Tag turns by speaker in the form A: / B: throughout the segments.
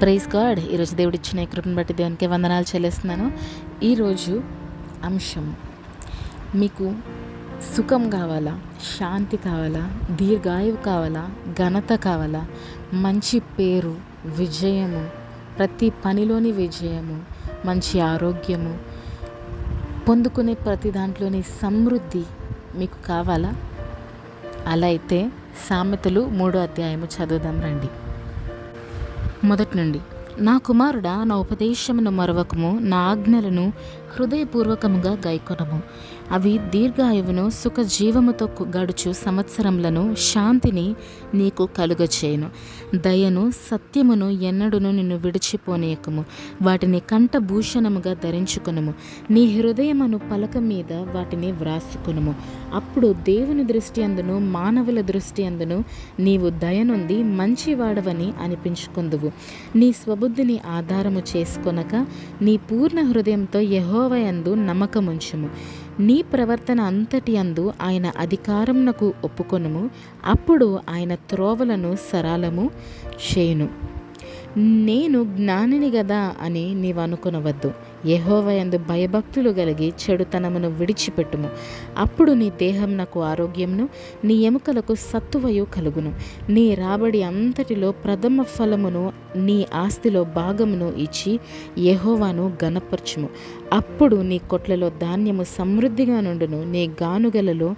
A: Praise God ఈరోజు దేవుడు ఇచ్చిన కృపను బట్టి దేవునికి వందనాలు చెల్లిస్తున్నాను. ఈరోజు అంశం మీకు సుఖం కావాలా? శాంతి కావాలా? దీర్ఘాయువు కావాలా? ఘనత కావాలా? మంచి పేరు విజయము ప్రతి పనిలోని విజయము మంచి ఆరోగ్యము పొందుకునే ప్రతి దాంట్లోని సమృద్ధి మీకు కావాలా? అలా అయితే సామెతలు మూడో అధ్యాయము చదువుదాం రండి. మొదటి నుండి నా కుమారుడా నా ఉపదేశమును మరవకము నా ఆజ్ఞలను హృదయపూర్వకముగా గైకొనము అవి దీర్ఘాయువును సుఖజీవముతో గడుచు సంవత్సరములను శాంతిని నీకు కలుగచేయును. దయను సత్యమును ఎన్నడును నిన్ను విడిచిపోనీయకము. వాటిని కంఠభూషణముగా ధరించుకునము. నీ హృదయమును పలక మీద వాటిని వ్రాసుకునము. అప్పుడు దేవుని దృష్టి అందును మానవుల దృష్టి అందును. నీవు దయనుంది మంచివాడవని అనిపించుకుందువు. నీ స్వబుద్ధిని ఆధారము చేసుకొనక నీ పూర్ణ హృదయంతో యహో యహోవయందు నమ్మకముంచుము. నీ ప్రవర్తన అంతటి అందు ఆయన అధికారమునకు ఒప్పుకొనుము. అప్పుడు ఆయన త్రోవలను సరళము చేయును. నేను జ్ఞానిని గదా అని నీవు అనుకునవద్దు యహోవయందు భయభక్తులు కలిగి చెడుతనమును విడిచిపెట్టుము. అప్పుడు నీ దేహం నాకు ఆరోగ్యమును నీ ఎముకలకు సత్తువయు కలుగును. నీ రాబడి అంతటిలో ప్రథమ ఫలమును నీ ఆస్తిలో భాగమును ఇచ్చి యహోవాను గనపరచుము అప్పుడు నీ కొట్లలో ధాన్యము సమృద్ధిగా నుండును నీ గానుగలలో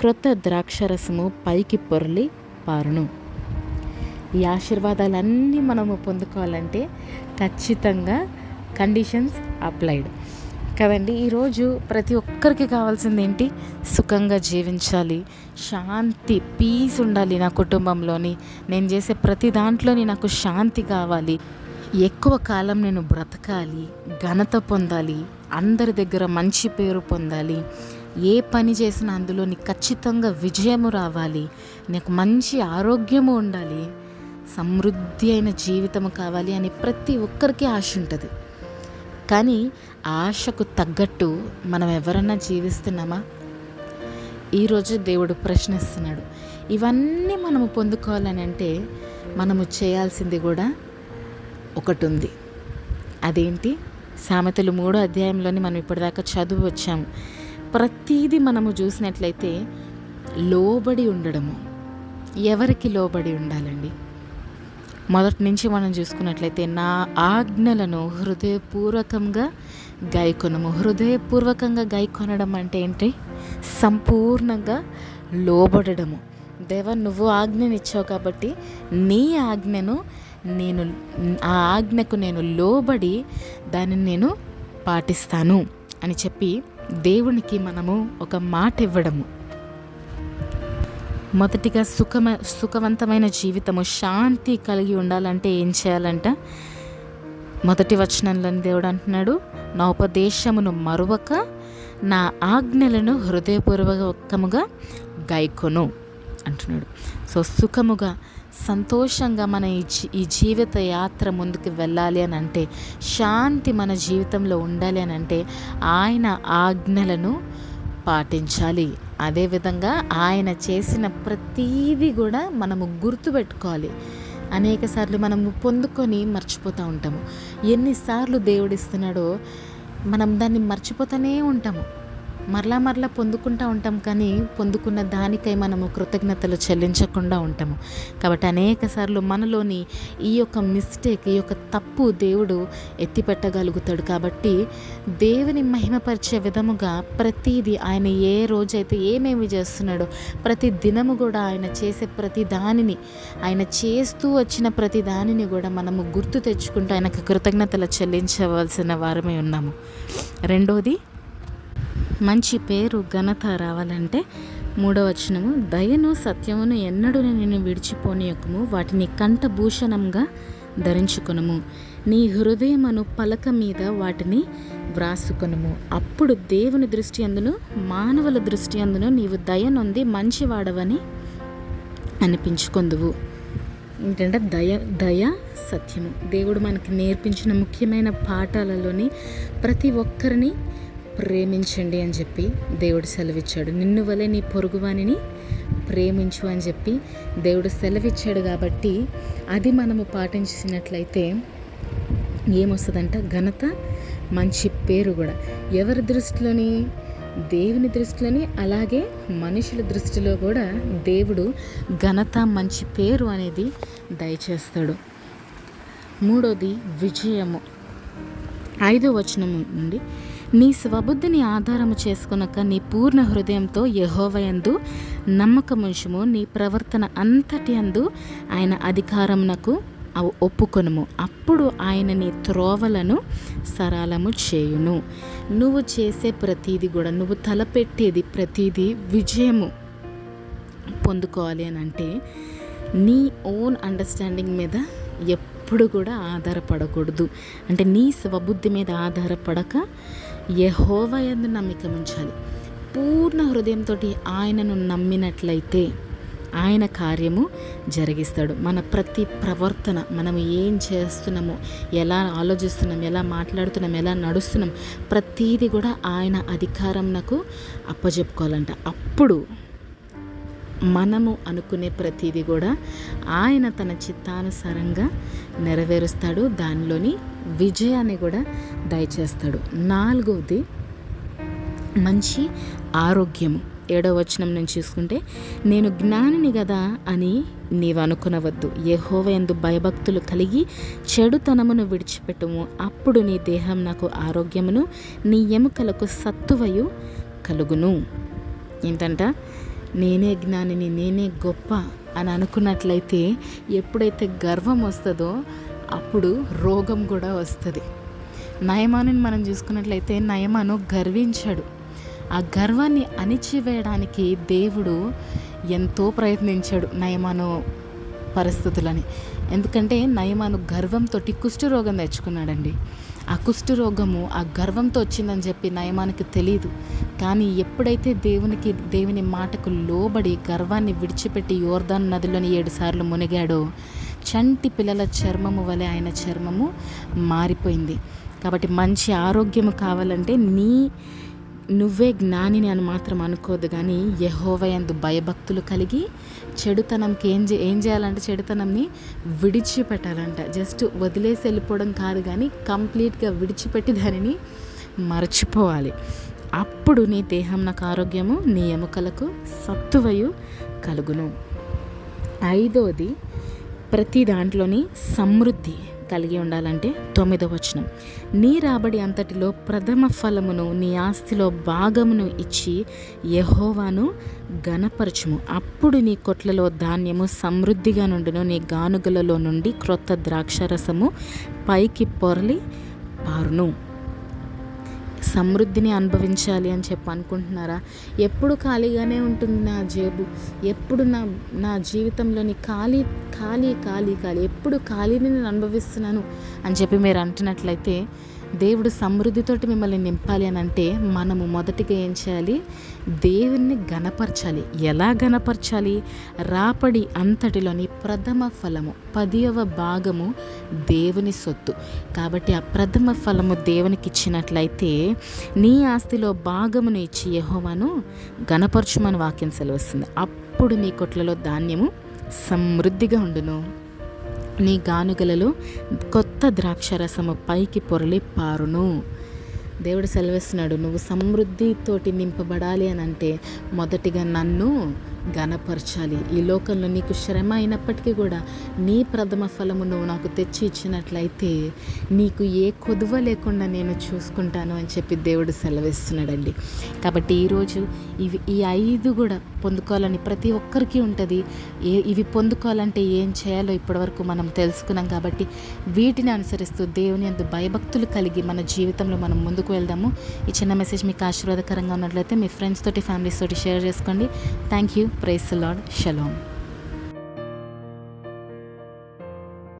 A: క్రొత్త ద్రాక్షరసము పైకి పొరలి పారును. ఈ ఆశీర్వాదాలన్నీ మనము పొందుకోవాలంటే ఖచ్చితంగా కండిషన్స్ అప్లైడ్. కదండి ఈరోజు ప్రతి ఒక్కరికి కావాల్సింది ఏంటి? సుఖంగా జీవించాలి శాంతి పీస్ ఉండాలి నా కుటుంబంలోని. నేను చేసే ప్రతి దాంట్లోని నాకు శాంతి కావాలి. ఎక్కువ కాలం నేను బ్రతకాలి ఘనత పొందాలి అందరి దగ్గర మంచి పేరు పొందాలి. ఏ పని చేసినా అందులోని ఖచ్చితంగా విజయము రావాలి. నాకు మంచి ఆరోగ్యము ఉండాలి. సమృద్ధి అయిన జీవితం కావాలి అని ప్రతి ఒక్కరికి ఆశ ఉంటుంది. కానీ ఆశకు తగ్గట్టు మనం ఎవరన్నా జీవిస్తున్నామా ఈరోజు దేవుడు ప్రశ్నిస్తున్నాడు. ఇవన్నీ మనము పొందుకోవాలని అంటే మనము చేయాల్సింది కూడా ఒకటి ఉంది అదేంటి? సామెతలు మూడో అధ్యాయంలోని మనం ఇప్పటిదాకా చదువు వచ్చాము. ప్రతీది మనము చూసినట్లయితే లోబడి ఉండడము. ఎవరికి లోబడి ఉండాలండి? మొదటి నుంచి మనం చూసుకున్నట్లయితే నా ఆజ్ఞలను హృదయపూర్వకంగా గాయకొనము. హృదయపూర్వకంగా గాయకొనడం అంటే ఏంటి? సంపూర్ణంగా లోబడము దేవా నువ్వు ఆజ్ఞని ఇచ్చావు కాబట్టి నీ ఆజ్ఞను నేను ఆ ఆజ్ఞకు నేను లోబడి దానిని నేను పాటిస్తాను అని చెప్పి దేవునికి మనము ఒక మాట ఇవ్వడము మొదటిగా సుఖమ సుఖవంతమైన జీవితము శాంతి కలిగి ఉండాలంటే ఏం చేయాలంట? మొదటి వచనంలోని దేవుడు అంటున్నాడు నా ఉపదేశమును మరువక నా ఆజ్ఞలను హృదయపూర్వకముగా గైకొను అంటున్నాడు. సో సుఖముగా సంతోషంగా మన ఈ జీ ఈ జీవిత యాత్ర ముందుకు వెళ్ళాలి అని అంటే శాంతి మన జీవితంలో ఉండాలి అని అంటే ఆయన ఆజ్ఞలను పాటించాలి. అదేవిధంగా ఆయన చేసిన ప్రతీది కూడా మనము గుర్తుపెట్టుకోవాలి. అనేక సార్లు మనము పొందుకొని మర్చిపోతూ ఉంటాము. ఎన్నిసార్లు దేవుడిస్తున్నాడో మనం దాన్ని మర్చిపోతూనే ఉంటాము. మరలా మరలా పొందుకుంటూ ఉంటాం కానీ పొందుకున్న దానికై మనము కృతజ్ఞతలు చెల్లించకుండా ఉంటాము. కాబట్టి అనేక సార్లు మనలోని ఈ యొక్క మిస్టేక్ ఈ యొక్క తప్పు దేవుడు ఎత్తిపెట్టగలుగుతాడు. కాబట్టి దేవుని మహిమపరిచే విధముగా ప్రతిదీ ఆయన ఏ రోజైతే ఏమేమి చేస్తున్నాడో ప్రతి దినము కూడా ఆయన చేసే ప్రతి దానిని ఆయన చేస్తూ వచ్చిన ప్రతి దానిని కూడా మనము గుర్తు తెచ్చుకుంటూ ఆయనకు కృతజ్ఞతలు చెల్లించవలసిన వారమే ఉన్నాము. రెండోది మంచి పేరు ఘనత రావాలంటే మూడవ వచనము దయను సత్యమును ఎన్నడూ నేను విడిచిపోనియకము వాటిని కంఠభూషణంగా ధరించుకొనుము. నీ హృదయమును పలక మీద వాటిని వ్రాసుకునము. అప్పుడు దేవుని దృష్టి అందును మానవుల దృష్టి అందును నీవు దయనొంది మంచివాడవని అనిపించుకొందువు. ఏంటంటే దయ దయ సత్యము. దేవుడు మనకి నేర్పించిన ముఖ్యమైన పాఠాలలోని ప్రతి ఒక్కరిని ప్రేమించండి అని చెప్పి దేవుడు సెలవిచ్చాడు. నిన్ను వలె నీ పొరుగువానిని ప్రేమించు అని చెప్పి దేవుడు సెలవిచ్చాడు కాబట్టి అది మనము పాటించినట్లయితే ఏమొస్తుందంట? ఘనత మంచి పేరు కూడా. ఎవరి దృష్టిలోని? దేవుని దృష్టిలోని అలాగే మనుషుల దృష్టిలో కూడా దేవుడు ఘనత మంచి పేరు అనేది దయచేస్తాడు. మూడోది విజయము. ఐదో వచనం నుండి నీ స్వబుద్ధిని ఆధారము చేసుకునక నీ పూర్ణ హృదయంతో యహోవయందు నమ్మకముంచుము. నీ ప్రవర్తన అంతటి అందు ఆయన అధికారమునకు అవి ఒప్పుకొనుము. అప్పుడు ఆయన నీ త్రోవలను సరళము చేయును. నువ్వు చేసే ప్రతీది కూడా నువ్వు తలపెట్టేది ప్రతీది విజయము పొందుకోవాలి అని అంటే నీ ఓన్ అండర్స్టాండింగ్ మీద ఎప్పుడు కూడా ఆధారపడకూడదు. అంటే నీ స్వబుద్ధి మీద ఆధారపడక యహోవ ఎందు నమ్మిక ఉంచాలి. పూర్ణ హృదయంతో ఆయనను నమ్మినట్లయితే ఆయన కార్యము జరిగిస్తాడు. మన ప్రతి ప్రవర్తన మనం ఏం చేస్తున్నామో ఎలా ఆలోచిస్తున్నాం ఎలా మాట్లాడుతున్నాం ఎలా నడుస్తున్నాం ప్రతీది కూడా ఆయన అధికారం నాకు అప్పజెప్పుకోవాలంట. అప్పుడు మనము అనుకునే ప్రతిదీ కూడా ఆయన తన చిత్తానుసారంగా నెరవేరుస్తాడు. దానిలోని విజయాన్ని కూడా దయచేస్తాడు. నాలుగవది మంచి ఆరోగ్యము. ఏడవ వచనం నుంచి చూసుకుంటే నేను జ్ఞానిని కదా అని నీవు అనుకునవద్దు. యహోవ ఎందు భయభక్తులు కలిగి చెడుతనమును విడిచిపెట్టుము. అప్పుడు నీ దేహం నాకు ఆరోగ్యమును నీ ఎముకలకు సత్తువయు కలుగును. ఏంటంట? నేనే జ్ఞానిని నేనే గొప్ప అని అనుకున్నట్లయితే ఎప్పుడైతే గర్వం వస్తుందో అప్పుడు రోగం కూడా వస్తుంది. నయమానుని మనం చూసుకున్నట్లయితే నయమాను గర్వించాడు. ఆ గర్వాన్ని అణిచివేయడానికి దేవుడు ఎంతో ప్రయత్నించాడు నయమాను పరిస్థితులని. ఎందుకంటే నయమాను గర్వంతో కుష్ఠరోగం తెచ్చుకున్నాడండి. ఆ కుష్ఠరోగము ఆ గర్వంతో వచ్చిందని చెప్పి నయమానికి తెలియదు కానీ ఎప్పుడైతే దేవునికి దేవుని మాటకు లోబడి గర్వాన్ని విడిచిపెట్టి యోర్దాన్ నదిలోని ఏడుసార్లు మునిగాడో చంటి పిల్లల చర్మము వలె ఆయన చర్మము మారిపోయింది. కాబట్టి మంచి ఆరోగ్యము కావాలంటే నీ నువ్వే జ్ఞానిని అని మాత్రం అనుకోదు కానీ యహోవయందు భయభక్తులు కలిగి చెడుతనంకి ఏం చే ఏం చేయాలంటే చెడుతనంని విడిచిపెట్టాలంట. జస్ట్ వదిలేసి వెళ్ళిపోవడం కాదు కానీ కంప్లీట్గా విడిచిపెట్టి దానిని మర్చిపోవాలి. అప్పుడు నీ దేహం నాకు ఆరోగ్యము నీ ఎముకలకు సత్తువయు కలుగును. ఐదోది ప్రతి దాంట్లోని సమృద్ధి. కలిగి ఉండాలంటే తొమ్మిదో వచనం. నీ రాబడి అంతటిలో ప్రథమ ఫలమును నీ ఆస్తిలో భాగమును ఇచ్చి యహోవాను గణపరచుము అప్పుడు నీ కొట్లలో ధాన్యము సమృద్ధిగా నుండును నీ గానుగలలో నుండి క్రొత్త ద్రాక్షరసము పైకి పొరలి పారును. సమృద్ధిని అనుభవించాలి అని చెప్పి అనుకుంటున్నారా? ఎప్పుడు ఖాళీగానే ఉంటుంది నా జేబు. ఎప్పుడు నా నా జీవితంలోని ఖాళీ ఖాళీ ఖాళీ ఖాళీ ఎప్పుడు ఖాళీని నేను అనుభవిస్తున్నాను అని చెప్పి మీరు అంటున్నట్లయితే దేవుడు సమృద్ధితోటి మిమ్మల్ని నింపాలి అని అంటే మనము మొదటిగా ఏం చేయాలి? దేవుణ్ణి గణపరచాలి. ఎలా గణపరచాలి? రాపడి అంతటిలోని ప్రథమ ఫలము పదియవ భాగము దేవుని సొత్తు. కాబట్టి ఆ ప్రథమ ఫలము దేవునికి ఇచ్చినట్లయితే నీ ఆస్తిలో భాగమును ఇచ్చి యహోవాను గణపరచుమని వాక్యం సెలవుస్తుంది. అప్పుడు నీ కొట్లలో ధాన్యము సమృద్ధిగా ఉండును. నీ గానుగలలో కొత్త ద్రాక్షరసము పైకి పొరలి పారును. దేవుడు సెలవిస్తున్నాడు నువ్వు సమృద్ధితోటి నింపబడాలి అని అంటే మొదటిగా నన్ను ఘనపరచాలి ఈ లోకంలో నీకు శ్రమ అయినప్పటికీ కూడా నీ ప్రథమ ఫలము నువ్వు నాకు తెచ్చి ఇచ్చినట్లయితే నీకు ఏ కొదువ లేకుండా నేను చూసుకుంటాను అని చెప్పి దేవుడు సెలవిస్తున్నాడండి. కాబట్టి ఈరోజు ఇవి ఈ ఐదు కూడా పొందుకోవాలని ప్రతి ఒక్కరికి ఉంటుంది. ఏ ఇవి పొందుకోవాలంటే ఏం చేయాలో ఇప్పటివరకు మనం తెలుసుకున్నాం కాబట్టి వీటిని అనుసరిస్తూ దేవుని అందు భయభక్తులు కలిగి మన జీవితంలో మనం ముందుకు వెళ్దాము. ఈ చిన్న మెసేజ్ మీకు ఆశీర్వాదకరంగా ఉన్నట్లయితే మీ ఫ్రెండ్స్ తోటి ఫ్యామిలీస్ తోటి షేర్ చేసుకోండి. Thank you praise lord shalom